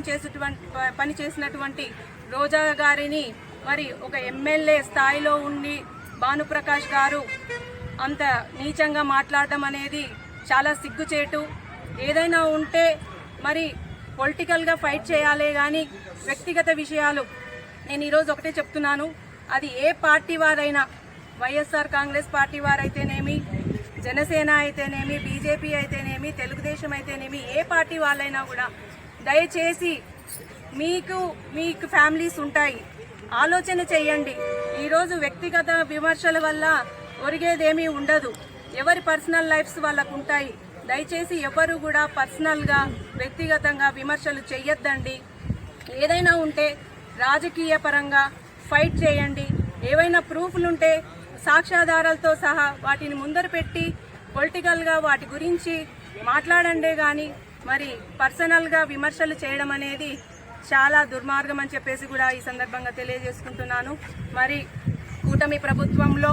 పనిచేసేటువంటి పని చేసినటువంటి రోజా గారిని మరి ఒక ఎమ్మెల్యే స్థాయిలో ఉండి భానుప్రకాష్ గారు అంత నీచంగా మాట్లాడడం అనేది చాలా సిగ్గుచేటు. ఏదైనా ఉంటే మరి పొలిటికల్గా ఫైట్ చేయాలే కానీ వ్యక్తిగత విషయాలు నేను ఈరోజు ఒకటే చెప్తున్నాను. అది ఏ పార్టీ వారైనా వైఎస్ఆర్ కాంగ్రెస్ పార్టీ వారైతేనేమి జనసేన అయితేనేమి బీజేపీ అయితేనేమి తెలుగుదేశం అయితేనేమి ఏ పార్టీ వాళ్ళైనా కూడా దయచేసి మీకు మీకు ఫ్యామిలీస్ ఉంటాయి. ఆలోచన చేయండి. ఈరోజు వ్యక్తిగత విమర్శల వల్ల ఒరిగేదేమీ ఉండదు. ఎవరి పర్సనల్ లైఫ్స్ వాళ్ళకు ఉంటాయి. దయచేసి ఎవరు కూడా పర్సనల్గా వ్యక్తిగతంగా విమర్శలు చేయొద్దండి ఏదైనా ఉంటే రాజకీయ పరంగా ఫైట్ చేయండి. ఏవైనా ప్రూఫ్లు ఉంటే సాక్ష్యాధారాలతో సహా వాటిని ముందర పెట్టి పొలిటికల్గా వాటి గురించి మాట్లాడండే కానీ మరి పర్సనల్గా విమర్శలు చేయడం అనేది చాలా దుర్మార్గం అని చెప్పేసి కూడా ఈ సందర్భంగా తెలియజేసుకుంటున్నాను. మరి కూటమి ప్రభుత్వంలో